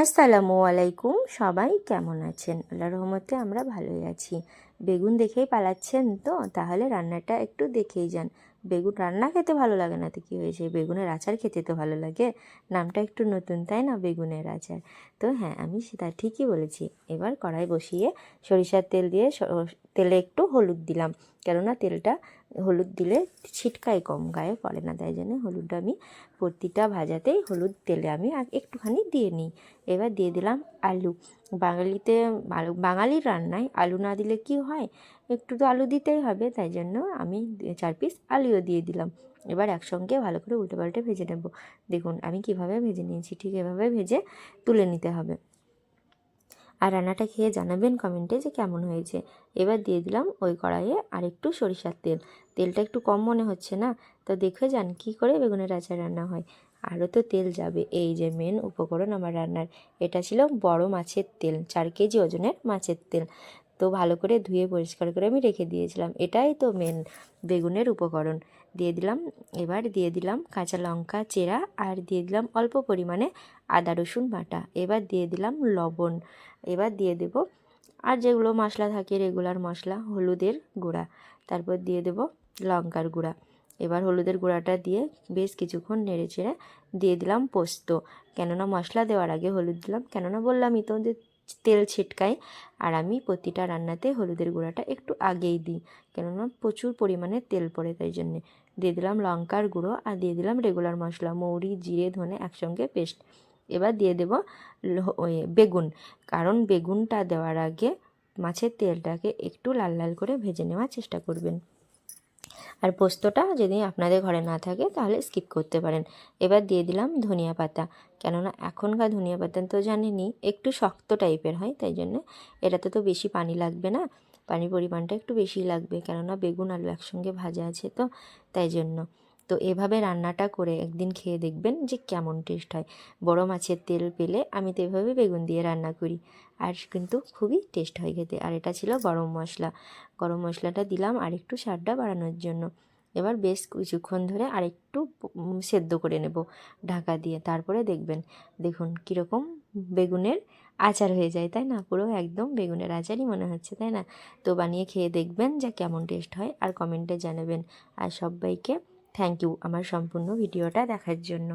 আসসালামু আলাইকুম। সবাই কেমন আছেন? আল্লাহ রহমতে আমরা ভালোই আছি। বেগুন দেখেই পালাচ্ছেন তো? তাহলে রান্নাটা একটু দেখেই যান। বেগুন রান্না খেতে ভালো লাগে না তো কী হয়েছে? বেগুনের আচার খেতে তো ভালো লাগে। নামটা একটু নতুন, তাই না? বেগুনের আচার। তো হ্যাঁ আমি সেটা ঠিকই বলেছি। এবার কড়াই বসিয়ে সরিষার তেল দিয়ে তেলে একটু হলুদ দিলাম। কেননা তেলটা হলুদ দিলে ছিটকায় কম গায়ে, পড়ে না তাই জন্য হলুদটা আমি প্রতিটা ভাজাতেই হলুদ তেলে আমি একটুখানি দিয়ে নিই। এবার দিয়ে দিলাম আলু। বাঙালিতে আলু, বাঙালির রান্নায় আলু না দিলে কি হয়? একটু তো আলু দিতেই হবে, তাই জন্য আমি চার পিস আলুও দিয়ে দিলাম। এবার একসঙ্গে ভালো করে উল্টে পাল্টে ভেজে নেব। দেখুন আমি কীভাবে ভেজে নিয়েছি, ঠিক এভাবে ভেজে তুলে নিতে হবে। আর রান্নাটা খেয়ে জানাবেন কমেন্টে যে কেমন হয়েছে। এবার দিয়ে দিলাম ওই কড়াইয়ে আর একটু সরিষার তেল। তেলটা একটু কম মনে হচ্ছে না? তো দেখে যান কি করে বেগুনের আচার রান্না হয়। আরও তো তেল যাবে। এই যে মেন উপকরণ আমার রান্নার। এটা ছিল বড় মাছের তেল, চার কেজি ওজনের মাছের তেল। তো ভালো করে ধুয়ে পরিষ্কার করে আমি রেখে দিয়েছিলাম। এটাই তো মেন বেগুনের উপকরণ। দিয়ে দিলাম, এবার দিয়ে দিলাম কাঁচা লঙ্কা চেরা আর দিয়ে দিলাম অল্প পরিমাণে আদা রসুন বাটা। এবার দিয়ে দিলাম লবণ। এবার দিয়ে দেব আর যেগুলো মশলা থাকে রেগুলার মশলা, হলুদের গুঁড়া। তারপর দিয়ে দেব লঙ্কার গুঁড়া। এবার হলুদের গুঁড়াটা দিয়ে বেশ কিছুক্ষণ নেড়ে চেড়ে দিয়ে দিলাম পোস্ত। কেননা মশলা দেওয়ার আগে হলুদ দিলাম। কেননা বললামই তো যে তেল ছিটকায় আর আমি প্রতিটা রান্নাতে হলুদের গুঁড়াটা একটু আগেই দিই। কেননা প্রচুর পরিমাণে তেল পড়ে তাই জন্যে। দিয়ে দিলাম লঙ্কার গুঁড়ো আর দিয়ে দিলাম রেগুলার মশলা, মৌরি, জিরে, ধনে একসঙ্গে পেস্ট এবার দিয়ে দেব ওই বেগুন। কারণ বেগুনটা দেওয়ার আগে মাছের তেলটাকে একটু লাল লাল করে ভেজে নেওয়ার চেষ্টা করবেন। আর পোস্তটা যদি আপনাদের ঘরে না থাকে তাহলে স্কিপ করতে পারেন। এবার দিয়ে দিলাম ধনিয়া পাতা। কেননা এখনকার ধনিয়া পাতা তো জানেনই, একটু শক্ত টাইপের হয়, তাই জন্য এটাতে তো বেশি পানি লাগবে না। পানির পরিমাণটা একটু বেশি লাগবে, কেননা বেগুন আলু একসঙ্গে ভাজা আছে তো, তাই জন্য। তো এভাবে রান্নাটা করে একদিন খেয়ে দেখবেন যে কেমন টেস্ট হয়। বড় মাছের তেল পেলে আমি তো এভাবে বেগুন দিয়ে রান্না করি। আর কিন্তু খুবই টেস্ট হয় খেতে। আর এটা ছিল গরম মশলা। গরম মশলাটা দিলাম আর একটু স্বাদটা বাড়ানোর জন্য। এবার বেশ কিছুক্ষণ ধরে আরেকটু সেদ্ধ করে নেব ঢাকা দিয়ে। তারপরে দেখবেন, দেখুন কীরকম বেগুনের আচার হয়ে যায়, তাই না? পুরো একদম বেগুনের আচারই মনে হচ্ছে, তাই না? তো বানিয়ে খেয়ে দেখবেন যে কেমন টেস্ট হয় আর কমেন্টে জানাবেন। আর সবাইকে থ্যাংক ইউ আমার সম্পূর্ণ ভিডিওটা দেখার জন্য।